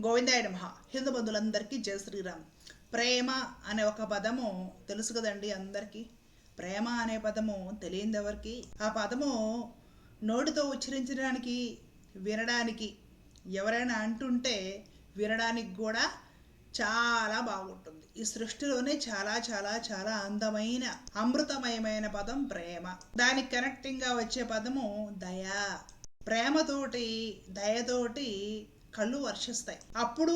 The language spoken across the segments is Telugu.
గోవిందాయ నమ. హిందూ బంధువులందరికీ జయ శ్రీరామ్. ప్రేమ అనే ఒక పదము తెలుసు కదండి అందరికీ? ప్రేమ అనే పదము తెలియదు ఎవరికి ఆ పదము నోటితో ఉచ్చరించడానికి వినడానికి ఎవరైనా అంటుంటే వినడానికి కూడా చాలా బాగుంటుంది. ఈ సృష్టిలోనే చాలా చాలా చాలా అందమైన అమృతమయమైన పదం ప్రేమ. దానికి కనెక్టింగ్గా వచ్చే పదము దయ. ప్రేమతోటి దయతోటి కళ్ళు వర్షిస్తాయి. అప్పుడు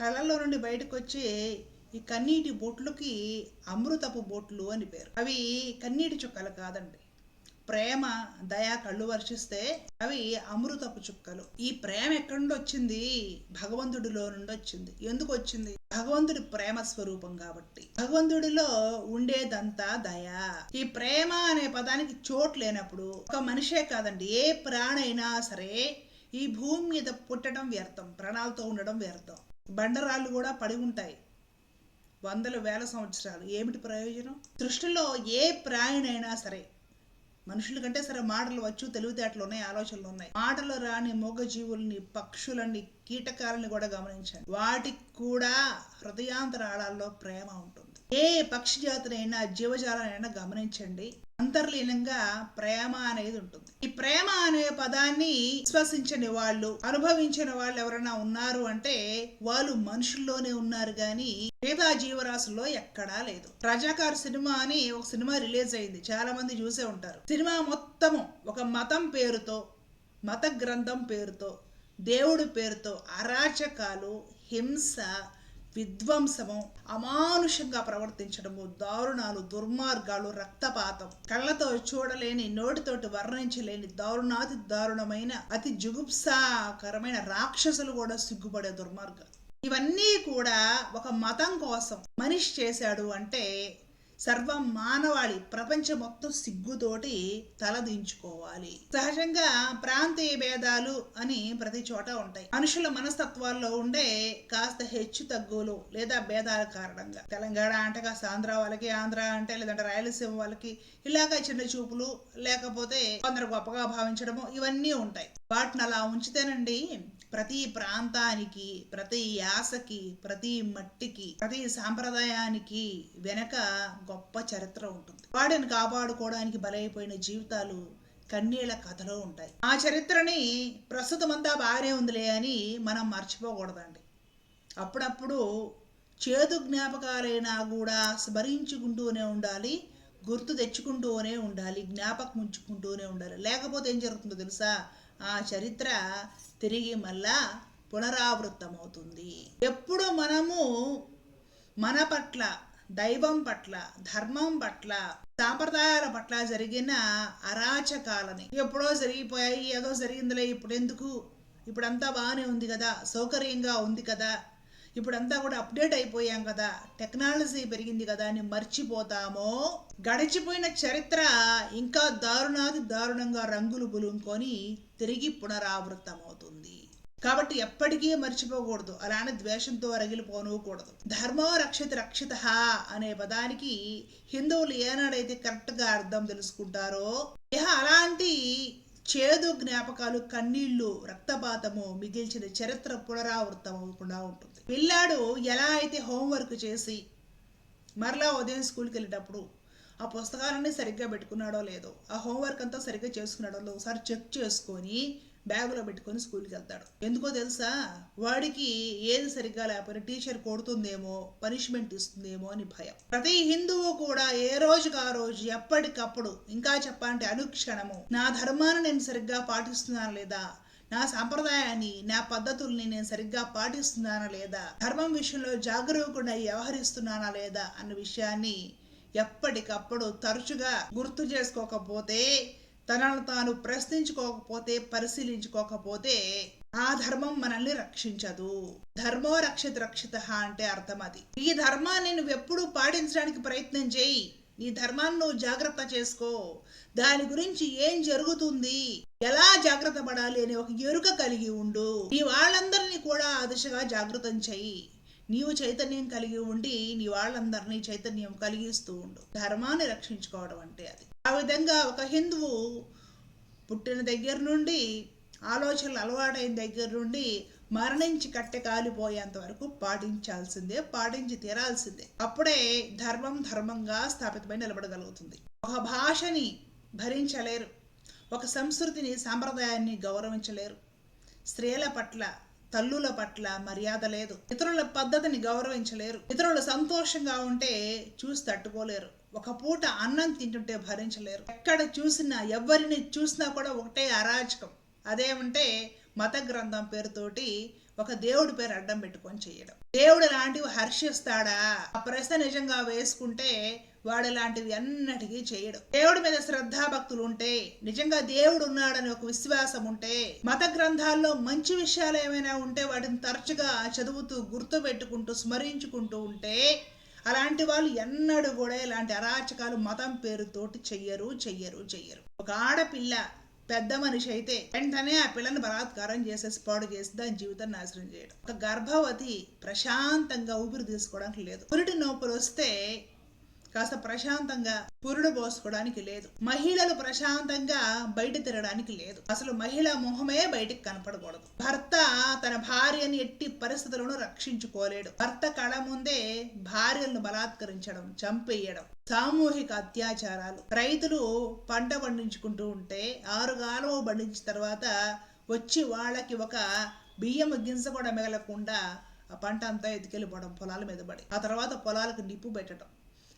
కళ్ళల్లో నుండి బయటకు వచ్చే ఈ కన్నీటి బొట్లుకి అమృతపు బొట్లు అని పేరు. అవి కన్నీటి చుక్కలు కాదండి. ప్రేమ దయా కళ్ళు వర్షిస్తే అవి అమృతపు చుక్కలు. ఈ ప్రేమ ఎక్కడి నుండి వచ్చింది? భగవంతుడిలో నుండి వచ్చింది. ఎందుకు వచ్చింది? భగవంతుడి ప్రేమ స్వరూపం కాబట్టి. భగవంతుడిలో ఉండేదంతా దయ. ఈ ప్రేమ అనే పదానికి చోటు లేనప్పుడు ఒక మనిషే కాదండి. ఏ ప్రాణైనా సరే ఈ భూమి మీద పుట్టడం వ్యర్థం ప్రాణాలతో ఉండడం వ్యర్థం. బండరాళ్ళు కూడా పడి ఉంటాయి. వందల వేల సంవత్సరాలు. ఏమిటి ప్రయోజనం? సృష్టిలో ఏ ప్రాణినైనా సరే మనుషుల కంటే సరే మాటలు వచ్చు తెలివితేటలు ఉన్నాయి ఆలోచనలు ఉన్నాయి. మాటలు రాని మూగజీవుల్ని పక్షులని కీటకాలని కూడా గమనించండి. వాటికి కూడా హృదయాంతరాళాల్లో ప్రేమ ఉంటుంది. ఏ పక్షి జాతినైనా జీవజాలనైనా గమనించండి. అంతర్లీనంగా ప్రేమ అనేది ఉంటుంది. ఈ ప్రేమ అనే పదాన్ని విశ్వసించని వాళ్ళు అనుభవించిన వాళ్ళు ఎవరైనా ఉన్నారు అంటే వాళ్ళు మనుషుల్లోనే ఉన్నారు కానీ మిగతా జీవరాశుల్లో ఎక్కడా లేదు. రజాకార్ సినిమా అని ఒక సినిమా రిలీజ్ అయింది. చాలా మంది చూసే ఉంటారు. సినిమా మొత్తము ఒక మతం పేరుతో మత గ్రంథం పేరుతో దేవుడి పేరుతో అరాచకాలు హింస విధ్వంసము అమానుషంగా ప్రవర్తించడము దారుణాలు దుర్మార్గాలు రక్తపాతం. కళ్ళతో చూడలేని నోటితోటి వర్ణించలేని దారుణాతి దారుణమైన అతి జుగుప్సాకరమైన రాక్షసులు కూడా సిగ్గుపడే దుర్మార్గాలు. ఇవన్నీ కూడా ఒక మతం కోసం మనిషి చేశాడు అంటే సర్వ మానవాళి ప్రపంచం మొత్తం సిగ్గుతోటి తలదించుకోవాలి సహజంగా ప్రాంతీయ భేదాలు అని ప్రతి చోట ఉంటాయి. మనుషుల మనస్తత్వాల్లో ఉండే కాస్త హెచ్చు తగ్గులు లేదా భేదాల కారణంగా. తెలంగాణ అంటే కాస్త ఆంధ్ర వాళ్ళకి ఆంధ్ర అంటే లేదంటే రాయలసీమ వాళ్ళకి ఇలాగ చిన్న చూపులు లేకపోతే కొందరు గొప్పగా భావించడము ఇవన్నీ ఉంటాయి. వాటిని అలా ఉంచితేనండి ప్రతి ప్రాంతానికి ప్రతి యాసకి ప్రతి మట్టికి ప్రతి సాంప్రదాయానికి వెనక గొప్ప చరిత్ర ఉంటుంది. వాటిని కాపాడుకోవడానికి బలైపోయిన జీవితాలు కన్నీళ్ళ కథలో ఉంటాయి. ఆ చరిత్రని ప్రస్తుతం అంతా బాగానే ఉందిలే అని మనం మర్చిపోకూడదండి. అప్పుడప్పుడు చేదు జ్ఞాపకాలైనా కూడా స్మరించుకుంటూనే ఉండాలి గుర్తు తెచ్చుకుంటూనే ఉండాలి జ్ఞాపకం ఉంచుకుంటూనే ఉండాలి. లేకపోతే ఏం జరుగుతుందో తెలుసా? ఆ చరిత్ర తిరిగి మళ్ళా పునరావృత్తమవుతుంది ఎప్పుడు మనము మన పట్ల దైవం పట్ల ధర్మం పట్ల సాంప్రదాయాల పట్ల జరిగిన అరాచకాలని ఎప్పుడో జరిగిపోయాయి ఏదో జరిగిందిలే ఇప్పుడు ఎందుకు? ఇప్పుడంతా బాగానే ఉంది కదా సౌకర్యంగా ఉంది కదా ఇప్పుడంతా కూడా అప్డేట్ అయిపోయాం కదా. టెక్నాలజీ పెరిగింది కదా అని మర్చిపోతామో. గడిచిపోయిన చరిత్ర ఇంకా దారుణాది దారుణంగా రంగులు బులుంకొని తిరిగి పునరావృతమవుతుంది. కాబట్టి ఎప్పటికీ మర్చిపోకూడదు. అలానే ద్వేషంతో రగిలిపోనకూడదు ధర్మో రక్షిత రక్షిత అనే పదానికి హిందువులు ఏనాడైతే కరెక్ట్గా అర్థం తెలుసుకుంటారో ఇహ అలాంటి చేదు జ్ఞాపకాలు కన్నీళ్ళు రక్తపాతము మిగిల్చిన చరిత్ర పునరావృతం అవ్వకుండా ఉంటుంది. పిల్లాడు ఎలా అయితే హోంవర్క్ చేసి మరలా ఉదయం స్కూల్కి వెళ్ళేటప్పుడు ఆ పుస్తకాలన్నీ సరిగ్గా పెట్టుకున్నాడో లేదో ఆ హోంవర్క్ అంతా సరిగ్గా చేసుకున్నాడో లేదో ఒకసారి చెక్ చేసుకొని బ్యాగులో పెట్టుకొని స్కూల్కి వెళ్తాడు ఎందుకో తెలుసా? వాడికి ఏది సరిగ్గా లేకపోయినా టీచర్ కొడుతుందేమో పనిష్మెంట్ ఇస్తుందేమో అని భయం. ప్రతి హిందువు కూడా ఏ రోజుకి ఆ రోజు ఎప్పటికప్పుడు ఇంకా చెప్పాలంటే అనుక్షణము నా ధర్మాన్ని నేను సరిగ్గా పాటిస్తున్నాను లేదా? నా సాంప్రదాయాన్ని నా పద్ధతుల్ని నేను సరిగ్గా పాటిస్తున్నానా లేదా? ధర్మం విషయంలో జాగరూకుడై వ్యవహరిస్తున్నానా లేదా? అన్న విషయాన్ని ఎప్పటికప్పుడు తరచుగా గుర్తు చేసుకోకపోతే తనను తాను ప్రశ్నించుకోకపోతే పరిశీలించుకోకపోతే ఆ ధర్మం మనల్ని రక్షించదు. ధర్మో రక్షిత రక్షిత అంటే అర్థం అది. ఈ ధర్మాన్ని నువ్వు ఎప్పుడూ పాటించడానికి ప్రయత్నం చేయి. నీ ధర్మాన్ని నువ్వు జాగ్రత్త చేసుకో. దాని గురించి ఏం జరుగుతుంది? ఎలా జాగ్రత్త పడాలి అనే ఒక ఎరుక కలిగి ఉండు. నీ వాళ్ళందరినీ కూడా ఆ దిశగా జాగృతం చెయ్యి నీవు చైతన్యం కలిగి ఉండి నీ వాళ్ళందరినీ చైతన్యం కలిగిస్తూ ఉండు. ధర్మాన్ని రక్షించుకోవడం అంటే అది. ఆ విధంగా ఒక హిందువు పుట్టిన దగ్గర నుండి ఆలోచనలు అలవాటైన దగ్గర నుండి మరణించి కట్టె కాలిపోయేంత వరకు పాటించాల్సిందే పాటించి తీరాల్సిందే. అప్పుడే ధర్మం ధర్మంగా స్థాపితమై నిలబడగలుగుతుంది. ఒక భాషని భరించలేరు. ఒక సంస్కృతిని సాంప్రదాయాన్ని గౌరవించలేరు. స్త్రీల పట్ల తల్లుల పట్ల మర్యాద లేదు. ఇతరుల పద్ధతిని గౌరవించలేరు. ఇతరులు సంతోషంగా ఉంటే చూసి తట్టుకోలేరు. ఒక పూట అన్నం తింటుంటే భరించలేరు. ఎక్కడ చూసినా ఎవరిని చూసినా కూడా ఒకటే అరాచకం. అదేమంటే మత గ్రంథం పేరుతోటి ఒక దేవుడి పేరు అడ్డం పెట్టుకొని చేయడం. దేవుడు లాంటివి హర్షిస్తాడా? ఆ ప్రశ్న నిజంగా వేసుకుంటే వాడు లాంటివి అన్నటికీ చేయడు. దేవుడి మీద శ్రద్ధాభక్తులు ఉంటే నిజంగా దేవుడు ఉన్నాడని ఒక విశ్వాసం ఉంటే మత గ్రంథాల్లో మంచి విషయాలు ఏమైనా ఉంటే వాటిని తరచుగా చదువుతూ గుర్తు పెట్టుకుంటూ స్మరించుకుంటూ ఉంటే అలాంటి వాళ్ళు ఎన్నడూ కూడా ఇలాంటి అరాచకాలు మతం పేరుతోటి చెయ్యరు చెయ్యరు చెయ్యరు. ఒక ఆడపిల్ల పెద్ద మనిషి అయితే వెంటనే ఆ పిల్లని బలాత్కారం చేసేసి పాడు చేసి దాని జీవితాన్ని నాశనం చేయడం. ఒక గర్భవతి ప్రశాంతంగా ఊపిరి తీసుకోవడానికి లేదు. పురిటి నొప్పులు వస్తే కాస్త ప్రశాంతంగా పురుడు పోసుకోవడానికి లేదు. మహిళలు ప్రశాంతంగా బయట తిరగడానికి లేదు. అసలు మహిళ మొహమే బయటికి కనపడకూడదు. భర్త తన భార్యని ఎట్టి పరిస్థితులను రక్షించుకోలేడు. భర్త కళ ముందే భార్యలను బలాత్కరించడం చంపేయడం సామూహిక అత్యాచారాలు. రైతులు పంట పండించుకుంటూ ఉంటే ఆరు గాలము పండించిన తర్వాత వచ్చి వాళ్ళకి ఒక బియ్యం గింజ కూడా మిగలకుండా ఆ పంట అంతా ఎత్తుకెళ్ళిపోవడం పొలాల మీద పడి ఆ తర్వాత పొలాలకు నిప్పు పెట్టడం.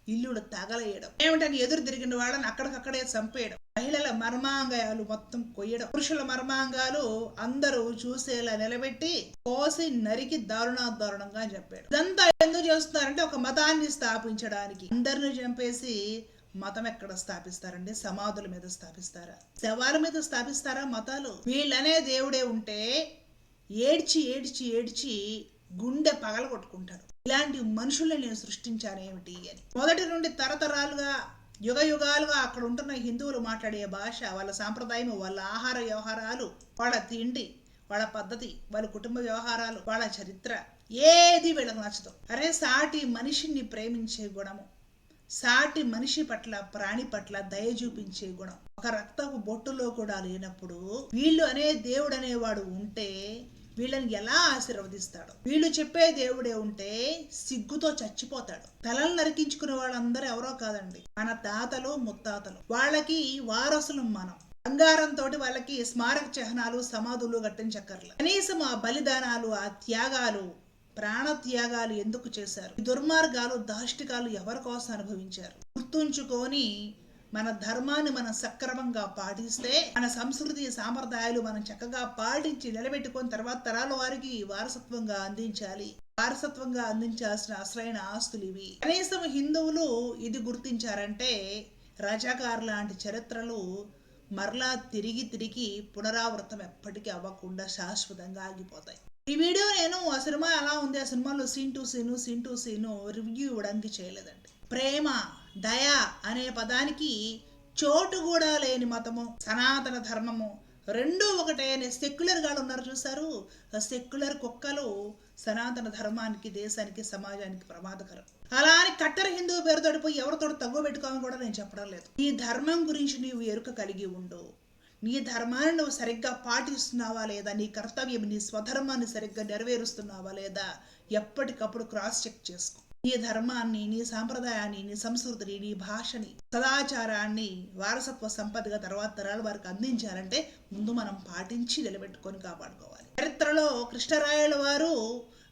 ఇల్లుడు తగలేయడం. ఏమిటని ఎదురు తిరిగిన వాళ్ళని అక్కడికక్కడే చంపేయడం. మహిళల మర్మాంగాలు మొత్తం కొయ్యడం. పురుషుల మర్మాంగాలు అందరూ చూసేలా నిలబెట్టి కోసి నరికి దారుణా దారుణంగా చెప్పాడు ఇదంతా ఎందుకు చేస్తున్నారంటే ఒక మతాన్ని స్థాపించడానికి. అందరిని చంపేసి మతం ఎక్కడ స్థాపిస్తారండి? సమాధుల మీద స్థాపిస్తారా? శవాల మీద స్థాపిస్తారా మతాలు? వీళ్ళనే దేవుడే ఉంటే ఏడ్చి ఏడ్చి ఏడ్చి గుండె పగల కొట్టుకుంటారు ఇలాంటి మనుషుల్ని నేను సృష్టించానేమిటి అని. మొదటి నుండి తరతరాలుగా యుగ యుగాలుగా అక్కడ ఉంటున్న హిందువులు మాట్లాడే భాష వాళ్ళ సాంప్రదాయం వాళ్ళ ఆహార వ్యవహారాలు వాళ్ళ తిండి వాళ్ళ పద్ధతి వాళ్ళ కుటుంబ వ్యవహారాలు వాళ్ళ చరిత్ర ఏది వీళ్ళకి నచ్చదు. అరే సాటి మనిషిని ప్రేమించే గుణము సాటి మనిషి పట్ల ప్రాణి పట్ల దయ చూపించే గుణం. ఒక రక్తపు బొట్టులో కూడా లేనప్పుడు వీళ్ళు అనే దేవుడు అనేవాడు ఉంటే వీళ్ళని ఎలా ఆశీర్వదిస్తాడు? వీళ్ళు చెప్పే దేవుడే ఉంటే సిగ్గుతో చచ్చిపోతాడు. తలలు నరికించుకునే వాళ్ళందరూ ఎవరో కాదండి. మన తాతలు ముత్తాతలు. వాళ్ళకి వారసులు మనం. బంగారంతో వాళ్ళకి స్మారక చిహ్నాలు సమాధులు కట్టించక్కర్ల కనీసం ఆ బలిదానాలు ఆ త్యాగాలు ప్రాణ త్యాగాలు ఎందుకు చేశారు? దుర్మార్గాలు దాష్టికాలు ఎవరి కోసం అనుభవించారు? గుర్తుంచుకొని మన ధర్మాన్ని మనం సక్రమంగా పాటిస్తే మన సంస్కృతి సాంప్రదాయాలు మనం చక్కగా పాటించి నిలబెట్టుకొని తర్వాత తరాల వారికి వారసత్వంగా అందించాలి. వారసత్వంగా అందించాల్సిన అసలైన ఆస్తులు ఇవి. కనీసం హిందువులు ఇది గుర్తించారంటే రజాకార్ లాంటి చరిత్రలు మరలా తిరిగి తిరిగి పునరావృతం ఎప్పటికీ అవ్వకుండా శాశ్వతంగా ఆగిపోతాయి. ఈ వీడియో నేను ఆ సినిమా ఎలా ఉంది? ఆ సినిమాలో scene to scene scene to scene review ఇవ్వడానికి చేయలేదండి. ప్రేమ దయ అనే పదానికి చోటు కూడా లేని మతము సనాతన ధర్మము. రెండూ ఒకటే అనే సెక్యులర్ గాలు ఉన్నారు చూసారు ఆ సెక్యులర్ కుక్కలు సనాతన ధర్మానికి దేశానికి సమాజానికి ప్రమాదకరం. అలా అని కట్టర హిందూ పేరుతో పోయి ఎవరితో తగ్గు పెట్టుకోమని కూడా నేను చెప్పడం లేదు. నీ ధర్మం గురించి నీవు ఎరుక కలిగి ఉండు. నీ ధర్మాన్ని నువ్వు సరిగ్గా పాటిస్తున్నావా లేదా? నీ కర్తవ్యం నీ స్వధర్మాన్ని సరిగ్గా నెరవేరుస్తున్నావా లేదా? ఎప్పటికప్పుడు క్రాస్ చెక్ చేసుకో. నీ ధర్మాన్ని నీ సాంప్రదాయాన్ని నీ సంస్కృతిని నీ భాషని సదాచారాన్ని వారసత్వ సంపదగా తర్వాత తరాల వారికి అందించాలంటే ముందు మనం పాటించి నిలబెట్టుకొని కాపాడుకోవాలి. చరిత్రలో కృష్ణరాయల వారు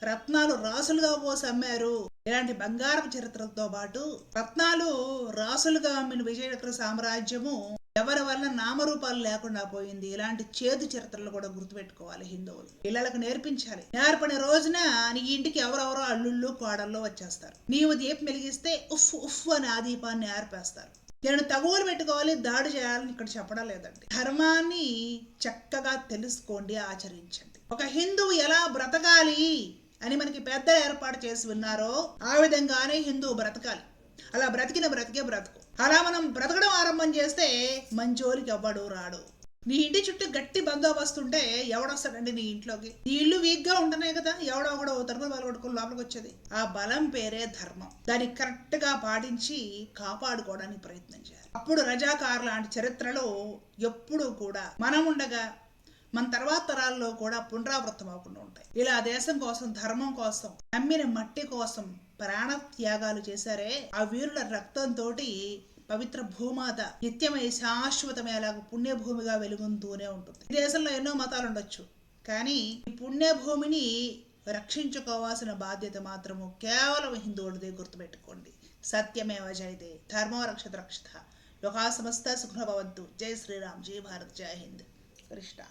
రత్నాలు రాసులుగా పోసి అమ్మారు. ఇలాంటి బంగారపు చరిత్రతో పాటు రత్నాలు రాసులుగా అమ్మిన విజయనగర సామ్రాజ్యము ఎవరి వల్ల నామరూపాలు లేకుండా పోయింది? ఇలాంటి చేదు చరిత్రలు కూడా గుర్తుపెట్టుకోవాలి హిందువులు. పిల్లలకు నేర్పించాలి. నేర్పని రోజున నీ ఇంటికి ఎవరెవరో అల్లుళ్ళు కోడళ్ళు వచ్చేస్తారు. నీవు దీపం వెలిగిస్తే ఉఫ్ ఉఫ్ అని ఆ దీపాన్ని ఏర్పేస్తారు నేను తగువలు పెట్టుకోవాలి దాడి చేయాలని ఇక్కడ చెప్పడం లేదండి. ధర్మాన్ని చక్కగా తెలుసుకోండి ఆచరించండి. ఒక హిందువు ఎలా బ్రతకాలి అని మనకి పెద్ద ఏర్పాటు చేసి ఉన్నారో ఆ విధంగానే హిందువు బ్రతకాలి. అలా బ్రతికిన బ్రతికే బ్రతుకు. అలా మనం బ్రతకడం ఆరంభం చేస్తే మంచోరికి ఎవ్వడు రాడు. నీ ఇంటి చుట్టూ గట్టి బందోబస్తు ఉంటే ఎవడొస్తాడండి నీ ఇంట్లోకి? నీ ఇల్లు వీక్గా ఉంటున్నాయి కదా ఎవడో ఒకడో తరపున బలం లోపలికి వచ్చేది ఆ బలం పేరే ధర్మం. దాన్ని కరెక్ట్గా పాటించి కాపాడుకోవడానికి ప్రయత్నం చేయాలి. అప్పుడు రజాకార్ లాంటి చరిత్రలో ఎప్పుడూ కూడా మనం ఉండగా మన తర్వాత తరాల్లో కూడా పునరావృతం అవ్వకుండా ఉంటాయి. ఇలా దేశం కోసం ధర్మం కోసం నమ్మిన మట్టి కోసం ప్రాణ త్యాగాలు చేశారే. ఆ వీరుల రక్తంతో పవిత్ర భూమాత నిత్యమై శాశ్వతమే అలాగ పుణ్యభూమిగా వెలుగుతూనే ఉంటుంది. ఈ దేశంలో ఎన్నో మతాలు ఉండొచ్చు. కానీ ఈ పుణ్యభూమిని రక్షించుకోవాల్సిన బాధ్యత మాత్రము కేవలం హిందువులదే గుర్తుపెట్టుకోండి. సత్యమేవ జయతే. ధర్మో రక్షత రక్షిత. లోకా సమస్త సుఖభవంతు జై శ్రీరామ్. జై భారత్. జై హింద్. కృష్ణ